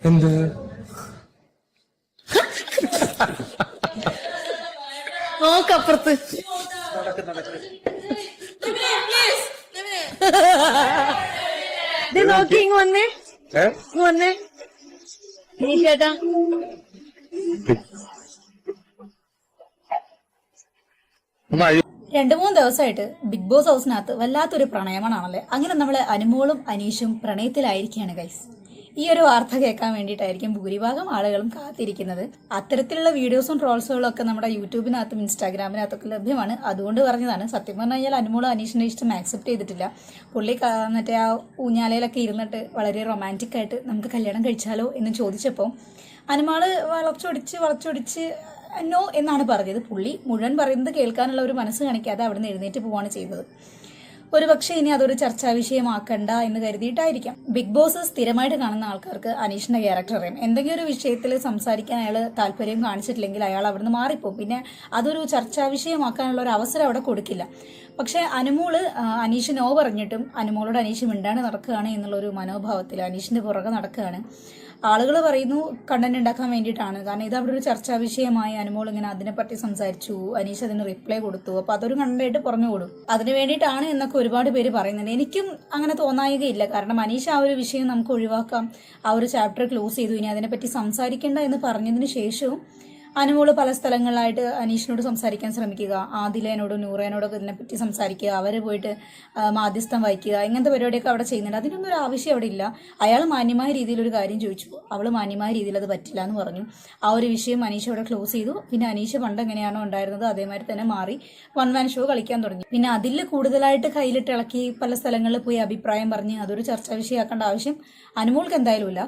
എന്ത്? നോക്കപ്പുറത്ത്. നോക്കി ഇങ്ങ് വന്നേ. വന്നേ. നീ ചേട്ടാ രണ്ടു മൂന്ന് ദിവസമായിട്ട് ബിഗ് ബോസ് ഹൗസിനകത്ത് വല്ലാത്തൊരു പ്രണയമാണല്ലേ അങ്ങനെ നമ്മൾ അനുമോളും അനീഷും പ്രണയത്തിലായിരിക്കുകയാണ് ഗൈസ് ഈ ഒരു വാർത്ത കേൾക്കാൻ വേണ്ടിയിട്ടായിരിക്കും ഭൂരിഭാഗം ആളുകളും കാത്തിരിക്കുന്നത്. അത്തരത്തിലുള്ള വീഡിയോസും ട്രോൾസുകളും ഒക്കെ നമ്മുടെ യൂട്യൂബിനകത്തും ഇൻസ്റ്റാഗ്രാമിനകത്തൊക്കെ ലഭ്യമാണ്. അതുകൊണ്ട് പറഞ്ഞതാണ് സത്യം പറഞ്ഞു കഴിഞ്ഞാൽ അനുമോളും അനീഷിന്റെ ഇഷ്ടം ആക്സെപ്റ്റ് ചെയ്തിട്ടില്ല. പുള്ളി മറ്റേ ആ ഊഞ്ഞാലയിലൊക്കെ ഇരുന്നിട്ട് വളരെ റൊമാന്റിക് ആയിട്ട് നമുക്ക് കല്യാണം കഴിച്ചാലോ എന്ന് ചോദിച്ചപ്പോൾ അനുമാൾ വളച്ചൊടിച്ച് വളച്ചൊടിച്ച് നോ എന്നാണ് പറഞ്ഞത്. പുള്ളി മുഴുവൻ പറയുന്നത് കേൾക്കാനുള്ള ഒരു മനസ്സ് കാണിക്കാതെ അവിടുന്ന് എഴുന്നേറ്റ് പോവാണ് ചെയ്തത്. ഒരു പക്ഷേ ഇനി അതൊരു ചർച്ചാ വിഷയമാക്കണ്ട എന്ന് കരുതിയിട്ടായിരിക്കാം. ബിഗ് ബോസ് സ്ഥിരമായിട്ട് കാണുന്ന ആൾക്കാർക്ക് അനീഷിന്റെ ക്യാരക്ടർ എന്തെങ്കിലും ഒരു വിഷയത്തിൽ സംസാരിക്കാൻ അയാൾ താല്പര്യം കാണിച്ചിട്ടില്ലെങ്കിൽ അയാൾ അവിടുന്ന് മാറിപ്പോകും പിന്നെ അതൊരു ചർച്ചാ വിഷയമാക്കാനുള്ള ഒരു അവസരം അവിടെ കൊടുക്കില്ല. പക്ഷെ അനുമോൾ അനീഷ് നോ പറഞ്ഞിട്ടും അനുമോളോട് അനീഷ് മിണ്ടാണ്ട് നടക്കുകയാണ് എന്നുള്ളൊരു മനോഭാവത്തിൽ അനീഷിന്റെ പുറകെ നടക്കുകയാണ്. ആളുകൾ പറയുന്നു കണ്ടന്റ് ഉണ്ടാക്കാൻ വേണ്ടിയിട്ടാണ്. കാരണം ഇത് അവിടെ ഒരു ചർച്ചാ വിഷയമായി. അനുമോൾ ഇങ്ങനെ അതിനെപ്പറ്റി സംസാരിച്ചു. അനീഷ് അതിന് റിപ്ലൈ കൊടുത്തു. അപ്പൊ അതൊരു കണ്ടന്റായിട്ട് പറഞ്ഞു കൊടുക്കും അതിന് വേണ്ടിയിട്ടാണ് എന്നൊക്കെ ഒരുപാട് പേര് പറയുന്നുണ്ട് എനിക്കും അങ്ങനെ തോന്നായികയില്ല. കാരണം അനീഷ് ആ ഒരു വിഷയം നമുക്ക് ഒഴിവാക്കാം. ആ ഒരു ചാപ്റ്റർ ക്ലോസ് ചെയ്തു. ഇനി അതിനെപ്പറ്റി സംസാരിക്കേണ്ട എന്ന് പറഞ്ഞതിന് ശേഷവും അനുമോൾ പല സ്ഥലങ്ങളിലായിട്ട് അനീഷിനോട് സംസാരിക്കാൻ ശ്രമിക്കുക ആദിലേനോടും നൂറേനോടൊക്കെ ഇതിനെപ്പറ്റി സംസാരിക്കുക അവരെ പോയിട്ട് മാധ്യസ്ഥം വഹിക്കുക ഇങ്ങനത്തെ പരിപാടിയൊക്കെ അവിടെ ചെയ്യുന്നുണ്ട്. അതിനൊന്നും ഒരു ആവശ്യം അവിടെ ഇല്ല. അയാൾ മാന്യമായ രീതിയിൽ ഒരു കാര്യം ചോദിച്ചു. അവൾ മാന്യമായ രീതിയിൽ അത് പറ്റില്ല എന്ന് പറഞ്ഞു. ആ ഒരു വിഷയം അനീഷ് അവിടെ ക്ലോസ് ചെയ്തു. പിന്നെ അനീഷ് പണ്ട് എങ്ങനെയാണോ ഉണ്ടായിരുന്നത് അതേമാതിരി തന്നെ മാറി. വൺ മാൻ ഷോ കളിക്കാൻ തുടങ്ങി. പിന്നെ അതിൽ കൂടുതലായിട്ട് കയ്യിലിട്ട് ഇളക്കി പല സ്ഥലങ്ങളിൽ പോയി അഭിപ്രായം പറഞ്ഞ് അതൊരു ചർച്ചാ വിഷയമാക്കേണ്ട ആവശ്യം അനുമോൾക്ക് എന്തായാലും ഇല്ല.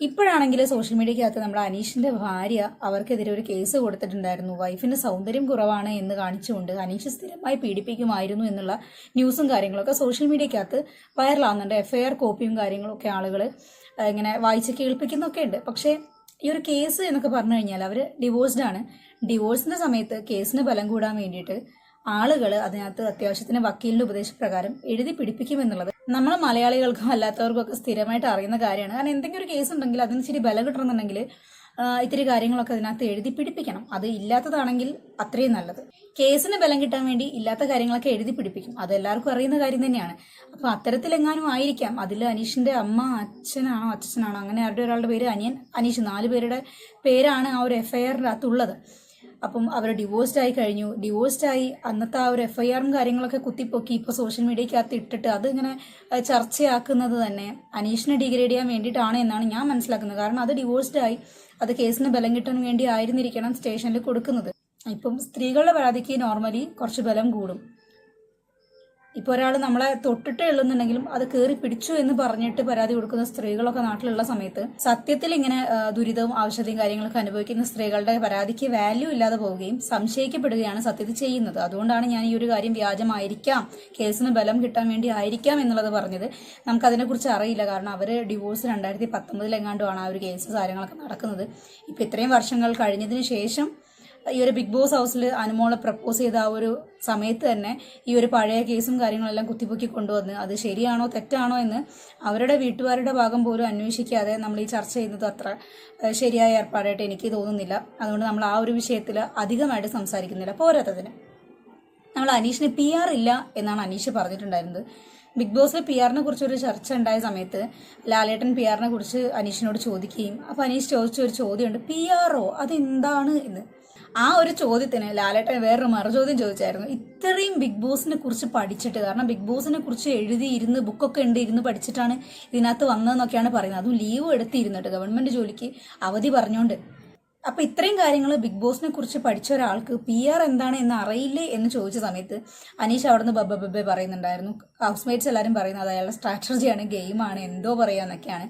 ഇപ്പോഴാണെങ്കിൽ സോഷ്യൽ മീഡിയക്കകത്ത് നമ്മുടെ അനീഷിന്റെ ഭാര്യ അവർക്കെതിരെ ഒരു കേസ് കൊടുത്തിട്ടുണ്ടായിരുന്നു. വൈഫിന്റെ സൗന്ദര്യം കുറവാണ് എന്ന് കാണിച്ചുകൊണ്ട് അനീഷ് സ്ഥിരമായി പീഡിപ്പിക്കുമായിരുന്നു എന്നുള്ള ന്യൂസും കാര്യങ്ങളൊക്കെ സോഷ്യൽ മീഡിയക്കകത്ത് വൈറലാകുന്നുണ്ട് എഫ്ഐആർ കോപ്പിയും കാര്യങ്ങളൊക്കെ ആളുകൾ ഇങ്ങനെ വായിച്ച് കേൾപ്പിക്കുന്നൊക്കെ ഉണ്ട്. പക്ഷേ ഈ ഒരു കേസ് എന്നൊക്കെ പറഞ്ഞു കഴിഞ്ഞാൽ അവർ ഡിവോഴ്സ്ഡ് ആണ്. ഡിവോഴ്സിന്റെ സമയത്ത് കേസിന് ബലം കൂടാൻ വേണ്ടിയിട്ട് ആളുകൾ അതിനകത്ത് അത്യാവശ്യത്തിന് വക്കീലിന്റെ ഉപദേശപ്രകാരം എഴുതി പിടിപ്പിക്കുമെന്നുള്ളത് നമ്മൾ മലയാളികൾക്കും അല്ലാത്തവർക്കും ഒക്കെ സ്ഥിരമായിട്ട് അറിയുന്ന കാര്യമാണ്. കാരണം എന്തെങ്കിലും ഒരു കേസ് ഉണ്ടെങ്കിൽ അതിന് ശരി ബലം കിട്ടണമെന്നുണ്ടെങ്കിൽ ഇത്തിരി കാര്യങ്ങളൊക്കെ അതിനകത്ത് എഴുതി പിടിപ്പിക്കണം. അത് ഇല്ലാത്തതാണെങ്കിൽ അത്രയും നല്ലത്. കേസിന് ബലം കിട്ടാൻ വേണ്ടി ഇല്ലാത്ത കാര്യങ്ങളൊക്കെ എഴുതി പിടിപ്പിക്കും. അത് എല്ലാവർക്കും അറിയുന്ന കാര്യം തന്നെയാണ്. അപ്പൊ അത്തരത്തിലെങ്ങാനും ആയിരിക്കാം. അതിൽ അനീഷിന്റെ അമ്മ അച്ഛനാണോ അച്ഛനാണോ അങ്ങനെ ആരുടെ ഒരാളുടെ പേര് അനിയൻ അനീഷ് നാല് പേരുടെ പേരാണ് ആ ഒരു എഫ്ഐആറിന്റെ അകത്തുള്ളത്. അപ്പം അവർ ഡിവോഴ്സ്ഡ് ആയി കഴിഞ്ഞു. ഡിവോഴ്സ്ഡ് ആയി അന്നത്തെ ആ ഒരു എഫ് ഐ ആറും കാര്യങ്ങളൊക്കെ കുത്തിപ്പൊക്കി ഇപ്പോൾ സോഷ്യൽ മീഡിയക്കകത്ത് ഇട്ടിട്ട് ഇങ്ങനെ ചർച്ചയാക്കുന്നത് തന്നെ അനീഷിനെ ഡിഗ്രേഡ് ചെയ്യാൻ വേണ്ടിയിട്ടാണ് എന്നാണ് ഞാൻ മനസ്സിലാക്കുന്നത്. കാരണം അത് ഡിവോഴ്സ്ഡ് ആയി അത് കേസിന് ബലം കിട്ടാൻ വേണ്ടി ആയിരുന്നിരിക്കണം സ്റ്റേഷനിൽ കൊടുക്കുന്നത്. ഇപ്പം സ്ത്രീകളുടെ പരാതിക്ക് നോർമലി കുറച്ച് ബലം കൂടും. ഇപ്പോൾ ഒരാൾ നമ്മളെ തൊട്ടിട്ടേ ഉള്ളുന്നുണ്ടെങ്കിലും അത് കയറി പിടിച്ചു എന്ന് പറഞ്ഞിട്ട് പരാതി കൊടുക്കുന്ന സ്ത്രീകളൊക്കെ നാട്ടിലുള്ള സമയത്ത് സത്യത്തിൽ ഇങ്ങനെ ദുരിതവും ആവശ്യതയും കാര്യങ്ങളൊക്കെ അനുഭവിക്കുന്ന സ്ത്രീകളുടെ പരാതിക്ക് വാല്യൂ ഇല്ലാതെ പോവുകയും സംശയിക്കപ്പെടുകയാണ് സത്യത്തിൽ ചെയ്യുന്നത്. അതുകൊണ്ടാണ് ഞാൻ ഈ ഒരു കാര്യം വ്യാജമായിരിക്കാം കേസിന് ബലം കിട്ടാൻ വേണ്ടി ആയിരിക്കാം എന്നുള്ളത് പറഞ്ഞത്. നമുക്കതിനെക്കുറിച്ച് അറിയില്ല. കാരണം അവർ ഡിവോഴ്സ് രണ്ടായിരത്തി പത്തൊമ്പതിലെങ്ങാണ്ടുമാണ് ആ ഒരു കേസ് കാര്യങ്ങളൊക്കെ നടക്കുന്നത്. ഇപ്പം ഇത്രയും വർഷങ്ങൾ കഴിഞ്ഞതിന് ശേഷം ഈ ഒരു ബിഗ് ബോസ് ഹൗസിൽ അനുമോളെ പ്രപ്പോസ് ചെയ്ത ആ ഒരു സമയത്ത് തന്നെ ഈ ഒരു പഴയ കേസും കാര്യങ്ങളെല്ലാം കുത്തിപ്പൊക്കി കൊണ്ടുവന്ന് അത് ശരിയാണോ തെറ്റാണോ എന്ന് അവരുടെ വീട്ടുകാരുടെ ഭാഗം പോലും അന്വേഷിക്കാതെ നമ്മൾ ഈ ചർച്ച ചെയ്യുന്നത് അത്ര ശരിയായ ഏർപ്പാടായിട്ട് എനിക്ക് തോന്നുന്നില്ല. അതുകൊണ്ട് നമ്മൾ ആ ഒരു വിഷയത്തിൽ അധികമായിട്ട് സംസാരിക്കുന്നില്ല. പോരാത്തതിന്. നമ്മൾ അനീഷിന് പി ആർ ഇല്ല എന്നാണ് അനീഷ് പറഞ്ഞിട്ടുണ്ടായിരുന്നത്. ബിഗ് ബോസിൽ പി ആറിനെ കുറിച്ചൊരു ചർച്ച ഉണ്ടായ സമയത്ത് ലാലേട്ടൻ പി ആറിനെ കുറിച്ച് അനീഷിനോട് ചോദിക്കുകയും അപ്പോൾ അനീഷ് ചോദിച്ച ഒരു ചോദ്യമുണ്ട് പി ആറോ അതെന്താണ്? എന്ന്. ആ ഒരു ചോദ്യത്തിന് ലാലേട്ടൻ വേറൊരു മറുചോദ്യം ചോദിച്ചായിരുന്നു. ഇത്രയും ബിഗ് ബോസിനെ കുറിച്ച് പഠിച്ചിട്ട് കാരണം ബിഗ് ബോസിനെ കുറിച്ച് എഴുതിയിരുന്ന് ബുക്കൊക്കെ ഉണ്ട് ഇരുന്ന് പഠിച്ചിട്ടാണ് ഇതിനകത്ത് വന്നതെന്നൊക്കെയാണ് പറയുന്നത്. അതും ലീവ് എടുത്തിരുന്നിട്ട് ഗവൺമെന്റ് ജോലിക്ക് അവധി പറഞ്ഞുകൊണ്ട് അപ്പൊ ഇത്രയും കാര്യങ്ങൾ ബിഗ് ബോസിനെ കുറിച്ച് പഠിച്ച ഒരാൾക്ക് പി ആർ എന്താണ് എന്ന് അറിയില്ലേ എന്ന് ചോദിച്ച സമയത്ത് അനീഷ് അവിടുന്ന് ബബ്ബ ബബ്ബെ പറയുന്നുണ്ടായിരുന്നു. ഹൗസ് മേറ്റ്സ് എല്ലാവരും പറയുന്നത് അത് അയാളുടെ സ്ട്രാറ്റജിയാണ് ഗെയിമാണ് എന്തോ പറയാന്നൊക്കെയാണ്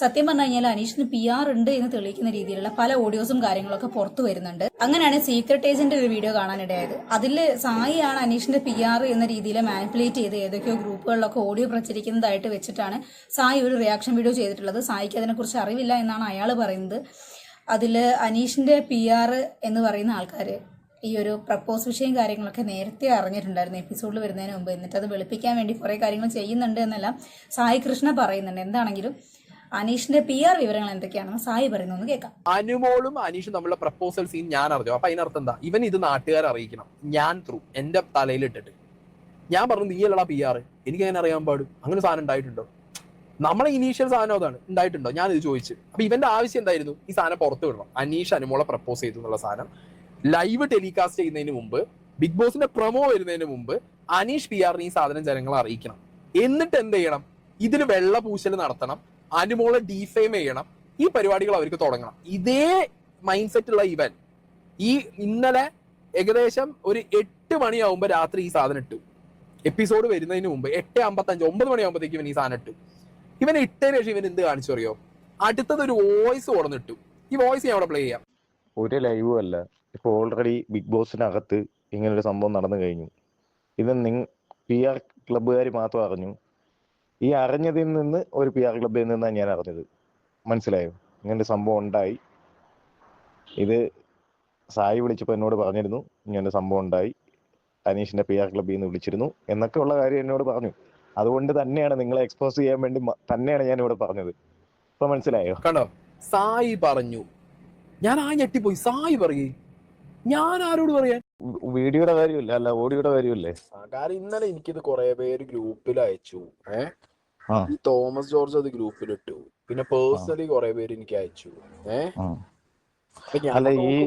സത്യം പറഞ്ഞു കഴിഞ്ഞാൽ അനീഷിന് പി ആർ ഉണ്ട് എന്ന് തെളിയിക്കുന്ന രീതിയിലുള്ള പല ഓഡിയോസും കാര്യങ്ങളൊക്കെ പുറത്തു വരുന്നുണ്ട്. അങ്ങനെയാണ് സീക്രട്ട് ഏജന്റ് ഒരു വീഡിയോ കാണാനിടയായത്. അതിൽ സായിയാണ് അനീഷിന്റെ പി ആർ എന്ന രീതിയിൽ മാനിപ്പുലേറ്റ് ചെയ്ത് ഏതൊക്കെയോ ഗ്രൂപ്പുകളിലൊക്കെ ഓഡിയോ പ്രചരിക്കുന്നതായിട്ട് വെച്ചിട്ടാണ് സായി ഒരു റിയാക്ഷൻ വീഡിയോ ചെയ്തിട്ടുള്ളത്. സായിക്ക് അതിനെക്കുറിച്ച് അറിവില്ല എന്നാണ് അയാൾ പറയുന്നത്. അതിൽ അനീഷിന്റെ പി ആർ എന്ന് പറയുന്ന ആൾക്കാർ ഈ ഒരു പ്രപ്പോസ് വിഷയം കാര്യങ്ങളൊക്കെ നേരത്തെ അറിഞ്ഞിട്ടുണ്ടായിരുന്നു എപ്പിസോഡിൽ വരുന്നതിന് മുമ്പ്. എന്നിട്ട് അത് വെളുപ്പിക്കാൻ വേണ്ടി കുറേ കാര്യങ്ങൾ ചെയ്യുന്നുണ്ട് എന്നെല്ലാം സായി കൃഷ്ണ പറയുന്നുണ്ട്. എന്താണെങ്കിലും അനീഷിന്റെ പി ആർ വിവരങ്ങൾ എന്തൊക്കെയാണെന്ന് സായി പറയുന്നു. കേൾക്കാം. അനുമോളും അനീഷും തമ്മിലുള്ള പ്രപ്പോസൽ സീൻ ഞാൻ അറിഞ്ഞു. അപ്പൊ അതിനർത്ഥം എന്താ? ഇവൻ ഇത് നാട്ടുകാരെ അറിയിക്കണം. ഞാൻ ത്രൂ എന്റെ തലയിൽ ഇട്ടിട്ട് ഞാൻ പറഞ്ഞു നീ അല്ലടാ പി ആർ എനിക്ക് അങ്ങനെ അറിയാൻ പാടും? അങ്ങനെ സാധനം ഉണ്ടായിട്ടുണ്ടോ? നമ്മളെ ഇനീഷ്യൽ സാധനം അതാണ്. ഉണ്ടായിട്ടുണ്ടോ? ഇത് ചോദിച്ചു. അപ്പൊ ഇവന്റെ ആവശ്യം എന്തായിരുന്നു? ഈ സാധനം പുറത്തു വിടണം. അനീഷ് അനുമോളെ പ്രപ്പോസ് ചെയ്തു എന്നുള്ള സാധനം. ലൈവ് ടെലികാസ്റ്റ് ചെയ്യുന്നതിന് മുമ്പ് ബിഗ് ബോസിന്റെ പ്രൊമോ വരുന്നതിന് മുമ്പ് അനീഷ് പി ആറിന് ഈ സാധനം ജനങ്ങളെ അറിയിക്കണം. എന്നിട്ട് എന്ത് ചെയ്യണം? ഇതിന് വെള്ള പൂശൽ നടത്തണം. അനുമോളെ ഡീഫെയിം ചെയ്യണം. ഈ പരിപാടികൾ അവർക്ക് തുടങ്ങണം. ഇതേ മൈൻഡ് സെറ്റ് ഉള്ള ഇവൻ ഈ ഇന്നലെ ഏകദേശം ഒരു എട്ട് മണിയാവുമ്പോ രാത്രി ഈ സാധനം ഇട്ടു. എപ്പിസോഡ് വരുന്നതിന് മുമ്പ് എട്ട് അമ്പത്തഞ്ച് ഒമ്പത് മണിയാകുമ്പോഴത്തേക്കും ഈ സാധനം ഇട്ടു. ഇവൻ ഇട്ടതിന് ശേഷം ഇവൻ എന്ത് കാണിച്ചു അറിയോ? അടുത്തത് ഒരു വോയിസ് ഓർന്നിട്ടു. ഈ വോയിസ് ഞാൻ അവിടെ പ്ലേ ചെയ്യാം. ഒരു ലൈവും അല്ല. ഇപ്പൊ ഓൾറെഡി ബിഗ് ബോസിനകത്ത് ഇങ്ങനൊരു സംഭവം നടന്നു കഴിഞ്ഞു. ഇത് നിങ് പി ആർ ക്ലബ്ബുകാർ മാത്രം അറിഞ്ഞു. ഈ അറിഞ്ഞതിൽ നിന്ന് ഒരു പി ആർ ക്ലബ്ബിൽ നിന്നാണ് ഞാൻ അറിഞ്ഞത്. മനസ്സിലായോ? ഇങ്ങനൊരു സംഭവം ഉണ്ടായി. ഇത് സായി വിളിച്ചപ്പോൾ എന്നോട് പറഞ്ഞിരുന്നു. ഇങ്ങനൊരു സംഭവം ഉണ്ടായി. അനീഷിന്റെ പി ആർ ക്ലബ്ബിൽ നിന്ന് വിളിച്ചിരുന്നു. എന്നൊക്കെ ഉള്ള കാര്യം എന്നോട് പറഞ്ഞു. അതുകൊണ്ട് തന്നെയാണ് നിങ്ങളെ എക്സ്പോസ് ചെയ്യാൻ വേണ്ടി തന്നെയാണ് ഞാൻ ഇവിടെ പറഞ്ഞത്. ഇപ്പൊ മനസ്സിലായോ? കണ്ടോ? സായി പറഞ്ഞു. ഞാൻ ആ ഞെട്ടിപ്പോയി. സായി പറയേ. ഞാൻ ആരോട് പറയാൻ? വീഡിയോയുടെ കാര്യമില്ല? അല്ല ഓഡിയോയുടെ കാര്യമില്ലേ? കാരണം ഇന്നലെ എനിക്കിത് കുറെ പേര് ഗ്രൂപ്പിൽ അയച്ചു. ഏ? ആ. തോമസ് ജോർജ് അത് ഗ്രൂപ്പിൽ ഇട്ടു പിന്നെ പേഴ്സണലി കുറെ പേര് എനിക്ക് അയച്ചു. ഏ? ആ. അപ്പൊ ഞാൻ അല്ല, ഈ-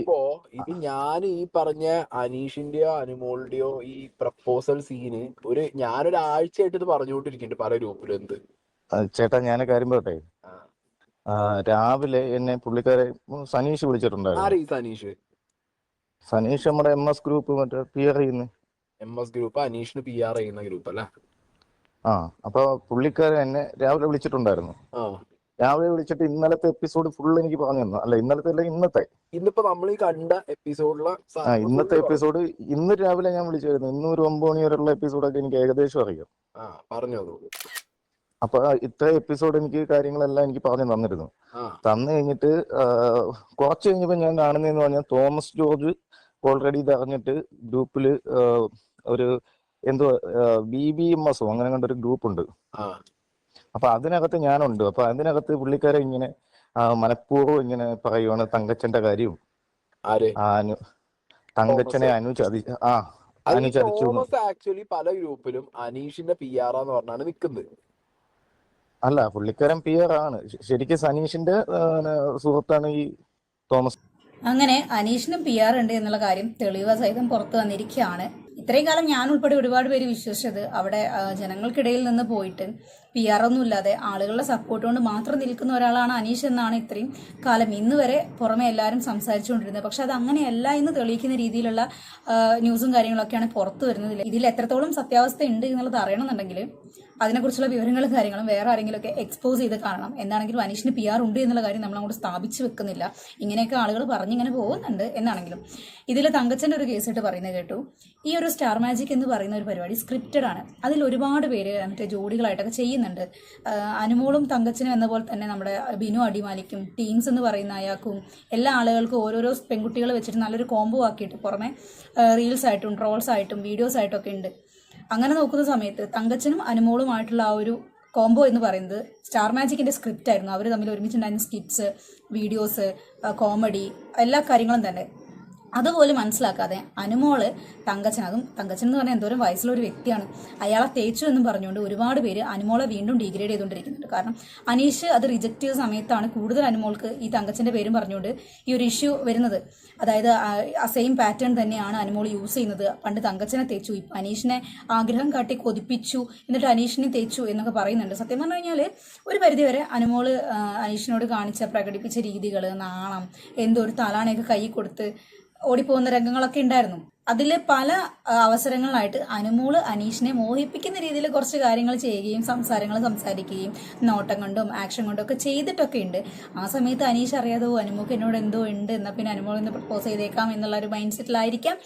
ഇത് ഞാൻ ഈ പറഞ്ഞ അനീഷിന്റെയോ അനുമോളുടെയോ ഈ പ്രപ്പോസൽ സീന് ഒരു ഞാനൊരു ആഴ്ചയായിട്ട് ഇത് പറഞ്ഞുകൊണ്ടിരിക്കുന്നുണ്ട് പല ഗ്രൂപ്പിലും എന്ത്. ചേട്ടാ ഞാൻ കാര്യം. ആ, രാവിലെ എന്നെ പുള്ളിക്കാരെ സനീഷ് വിളിച്ചിട്ടുണ്ടായിരുന്നു. സനീഷ്? സനീഷ് നമ്മുടെ എം എസ് ഗ്രൂപ്പ് മറ്റേ പി ആർ ചെയ്യുന്ന. എം എസ് ഗ്രൂപ്പ് അനീഷിന് പി ആർ ചെയ്യുന്ന ഗ്രൂപ്പ് അല്ലേ? ആ അപ്പൊ പുള്ളിക്കാരൻ എന്നെ രാവിലെ വിളിച്ചിട്ടുണ്ടായിരുന്നു. രാവിലെ വിളിച്ചിട്ട് ഇന്നലത്തെ എപ്പിസോഡ് ഫുൾ എനിക്ക് പറഞ്ഞു തന്നു. അല്ല ഇന്നലത്തെ അല്ല ഇന്നത്തെ. ഇന്നിപ്പോ നമ്മൾ ഈ കണ്ട എപ്പിസോഡിലെ ആ ഇന്നത്തെ എപ്പിസോഡ് ഇന്ന് രാവിലെ ഞാൻ വിളിച്ചായിരുന്നു ഇന്ന് ഒരു ഒമ്പത് മണി വരെയുള്ള എപ്പിസോഡൊക്കെ എനിക്ക് ഏകദേശം അറിയാം. പറഞ്ഞു അപ്പൊ ഇത്ര എപ്പിസോഡ് എനിക്ക് കാര്യങ്ങളെല്ലാം എനിക്ക് പറഞ്ഞു തന്നിരുന്നു. തന്നു കഴിഞ്ഞിട്ട് കുറച്ച് കഴിഞ്ഞപ്പോ ഞാൻ കാണുന്നതെന്ന് പറഞ്ഞാൽ തോമസ് ജോർജ് ഓൾറെഡി ഇത് അറിഞ്ഞിട്ട് ഗ്രൂപ്പിൽ ഒരു എന്തോ ബി ബി എം എസോ അങ്ങനെ കണ്ട ഒരു ഗ്രൂപ്പ് ഉണ്ട് അപ്പൊ അതിനകത്ത് ഞാനുണ്ട്. അപ്പൊ അതിനകത്ത് പുള്ളിക്കാരെ ഇങ്ങനെ മനഃപൂർവം ഇങ്ങനെ പറയുവാണ് തങ്കച്ചന്റെ കാര്യം. ആര്? ആ, അനു തങ്കച്ചനെ അനു ചതി ആ അനു ചതിച്ചു ആക്ച്വലി പല ഗ്രൂപ്പിലും അനീഷിന്റെ പി ആർ എന്ന് പറഞ്ഞാണ് നിൽക്കുന്നത് അല്ല പുള്ളിക്കാരൻ പി ആർ ആണ്. ശരിക്കും സനീഷിന്റെ സുഹൃത്താണ് ഈ തോമസ്. അങ്ങനെ അനീഷിനും പി ആർ ഉണ്ട് എന്നുള്ള കാര്യം തെളിവ് സഹിതം പുറത്തു വന്നിരിക്കുകയാണ്. ഇത്രയും കാലം ഞാൻ ഉൾപ്പെടെ ഒരുപാട് പേര് വിശ്വസിച്ചത് അവിടെ ജനങ്ങൾക്കിടയിൽ നിന്ന് പോയിട്ട് പി ആർ ഒന്നും ഇല്ലാതെ ആളുകളുടെ സപ്പോർട്ട് കൊണ്ട് മാത്രം നിൽക്കുന്ന ഒരാളാണ് അനീഷ് എന്നാണ് ഇത്രയും കാലം. ഇന്ന് വരെ പുറമെ എല്ലാവരും സംസാരിച്ചുകൊണ്ടിരുന്നത്. പക്ഷെ അത് അങ്ങനെയല്ല എന്ന് തെളിയിക്കുന്ന രീതിയിലുള്ള ന്യൂസും കാര്യങ്ങളൊക്കെയാണ് പുറത്തു വരുന്നത്. ഇതിൽ എത്രത്തോളം സത്യാവസ്ഥ ഉണ്ട് എന്നുള്ളത് അറിയണമെന്നുണ്ടെങ്കിൽ അതിനെക്കുറിച്ചുള്ള വിവരങ്ങളും കാര്യങ്ങളും വേറെ ആരെങ്കിലും ഒക്കെ എക്സ്പോസ് ചെയ്ത് കാണണം. എന്താണെങ്കിലും അനീഷിന് പി ആർ ഉണ്ട് എന്നുള്ള കാര്യം നമ്മൾ അങ്ങോട്ട് സ്ഥാപിച്ച് വെക്കുന്നില്ല. ഇങ്ങനെയൊക്കെ ആളുകൾ പറഞ്ഞിങ്ങനെ പോകുന്നുണ്ട് എന്നാണെങ്കിലും. ഇതിൽ തങ്കച്ചന്റെ ഒരു കേസായിട്ട് പറയുന്നത് കേട്ടു. ഈ ഒരു സ്റ്റാർ മാജിക് എന്ന് പറയുന്ന ഒരു പരിപാടി സ്ക്രിപ്റ്റഡ് ആണ്. അതിൽ ഒരുപാട് പേര് മറ്റേ ജോഡികളായിട്ടൊക്കെ ചെയ്യുന്നുണ്ട് ആഹ് അനുമോളും തങ്കച്ചനും എന്ന പോലെ തന്നെ നമ്മുടെ ബിനു അടിമാലിക്കും ടീംസ് എന്ന് പറയുന്ന അയാൾക്കും എല്ലാ ആളുകൾക്കും ഓരോരോ പെൺകുട്ടികളെ വെച്ചിട്ട് നല്ലൊരു കോംബോ ആക്കിയിട്ട് പുറമെ റീൽസ് ആയിട്ടും ട്രോൾസ് ആയിട്ടും വീഡിയോസ് ആയിട്ടും ഒക്കെ ഉണ്ട്. അങ്ങനെ നോക്കുന്ന സമയത്ത് തങ്കച്ചനും അനുമോളുമായിട്ടുള്ള ആ ഒരു കോംബോ എന്ന് പറയുന്നത് സ്റ്റാർ മാജിക്കിന്റെ സ്ക്രിപ്റ്റ് ആയിരുന്നു. അവർ തമ്മിൽ ഒരുമിച്ചുണ്ടായിരുന്ന സ്കിറ്റ്സ് വീഡിയോസ് കോമഡി എല്ലാ കാര്യങ്ങളും തന്നെ. അതുപോലും മനസ്സിലാക്കാതെ അനുമോൾ തങ്കച്ചൻ അതും തങ്കച്ചൻ എന്ന് പറഞ്ഞാൽ എന്തോരം വയസ്സുള്ള ഒരു വ്യക്തിയാണ്. അയാളെ തേച്ചു എന്നും പറഞ്ഞുകൊണ്ട് ഒരുപാട് പേര് അനുമോളെ വീണ്ടും ഡിഗ്രേഡ് ചെയ്തുകൊണ്ടിരിക്കുന്നുണ്ട്. കാരണം അനീഷ് അത് റിജക്റ്റ് ചെയ്ത സമയത്താണ് കൂടുതൽ അനുമോൾക്ക് ഈ തങ്കച്ചന്റെ പേരും പറഞ്ഞുകൊണ്ട് ഈ ഒരു ഇഷ്യൂ വരുന്നത്. അതായത് ആ സെയിം പാറ്റേൺ തന്നെയാണ് അനുമോൾ യൂസ് ചെയ്യുന്നത്. പണ്ട് തങ്കച്ചനെ തേച്ചു ഇപ്പം അനീഷിനെ ആഗ്രഹം കാട്ടി കൊതിപ്പിച്ചു എന്നിട്ട് അനീഷിനെ തേച്ചു എന്നൊക്കെ പറയുന്നുണ്ട്. സത്യം പറഞ്ഞു കഴിഞ്ഞാൽ ഒരു പരിധിവരെ അനുമോൾ അനീഷിനോട് കാണിച്ച പ്രകടിപ്പിച്ച രീതികൾ നാണം എന്തോ ഒരു തലാണയൊക്കെ കൈ കൊടുത്ത് ഓടിപ്പോകുന്ന രംഗങ്ങളൊക്കെ ഉണ്ടായിരുന്നു. അതിൽ പല അവസരങ്ങളായിട്ട് അനുമോൾ അനീഷിനെ മോഹിപ്പിക്കുന്ന രീതിയിൽ കുറച്ച് കാര്യങ്ങൾ ചെയ്യുകയും സംസാരങ്ങൾ സംസാരിക്കുകയും നോട്ടം കൊണ്ടും ആക്ഷൻ കൊണ്ടും ഒക്കെ ചെയ്തിട്ടൊക്കെ ഉണ്ട്. ആ സമയത്ത് അനീഷ് അറിയാതെ "ഓ, അനുമോക്ക് എന്നോട് എന്തോ ഉണ്ട് എന്നാൽ പിന്നെ അനുമോൾ ഇന്ന് പ്രപ്പോസ് ചെയ്തേക്കാം എന്നുള്ള ഒരു മൈൻഡ് സെറ്റിലായിരിക്കാം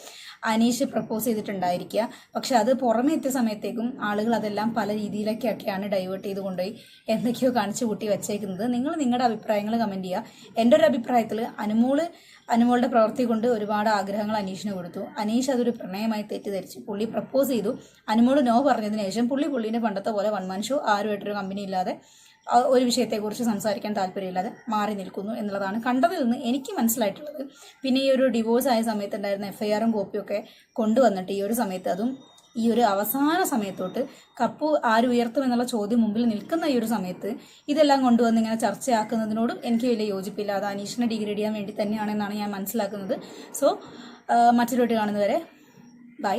അനീഷ് പ്രപ്പോസ് ചെയ്തിട്ടുണ്ടായിരിക്കുക. പക്ഷെ അത് പുറമെ എത്തിയ സമയത്തേക്കും ആളുകൾ അതെല്ലാം പല രീതിയിലൊക്കെയൊക്കെയാണ് ഡൈവേർട്ട് ചെയ്ത് കൊണ്ടുപോയി എന്തൊക്കെയോ കാണിച്ചു കൂട്ടി വെച്ചേക്കുന്നത്. നിങ്ങൾ നിങ്ങളുടെ അഭിപ്രായങ്ങൾ കമന്റ് ചെയ്യുക. എന്റെ ഒരു അഭിപ്രായത്തിൽ അനുമോൾ അനുമോളുടെ പ്രവൃത്തി കൊണ്ട് ഒരുപാട് ആഗ്രഹങ്ങൾ അനീഷിന് കൊടുത്തു. അനീഷ് അതൊരു പ്രണയമായി തെറ്റിദ്ധരിച്ചു. പുള്ളി പ്രപ്പോസ് ചെയ്തു. അനുമോൾ നോ പറഞ്ഞതിന് ശേഷം പുള്ളി പുള്ളീന്റെ പണ്ടത്തെ പോലെ വൺ മാൻ ഷോ ആരുമായിട്ടൊരു കമ്പനി ഇല്ലാതെ ഒരു വിഷയത്തെക്കുറിച്ച് സംസാരിക്കാൻ താല്പര്യമില്ലാതെ മാറി നിൽക്കുന്നു എന്നുള്ളതാണ് കണ്ടതിൽ നിന്ന് എനിക്ക് മനസ്സിലായിട്ടുള്ളത്. പിന്നെ ഈ ഒരു ഡിവോഴ്സ് ആയ സമയത്ത് ഉണ്ടായിരുന്ന എഫ് ഐ ആറും കോപ്പിയൊക്കെ കൊണ്ടുവന്നിട്ട് ഈ ഒരു സമയത്ത് അതും ഈ ഒരു അവസാന സമയത്തോട്ട് കപ്പ് ആര് ഉയർത്തുമെന്നുള്ള ചോദ്യം മുമ്പിൽ നിൽക്കുന്ന ഈ ഒരു സമയത്ത് ഇതെല്ലാം കൊണ്ടുവന്ന് ഇങ്ങനെ ചർച്ചയാക്കുന്നതിനോടും എനിക്ക് വലിയ യോജിപ്പില്ല. അത് അനീഷിനെ ഡിഗ്രേഡ് ചെയ്യാൻ വേണ്ടി തന്നെയാണെന്നാണ് ഞാൻ മനസ്സിലാക്കുന്നത്. സോ മറ്റൊരു കാണുന്നവരെ ബൈ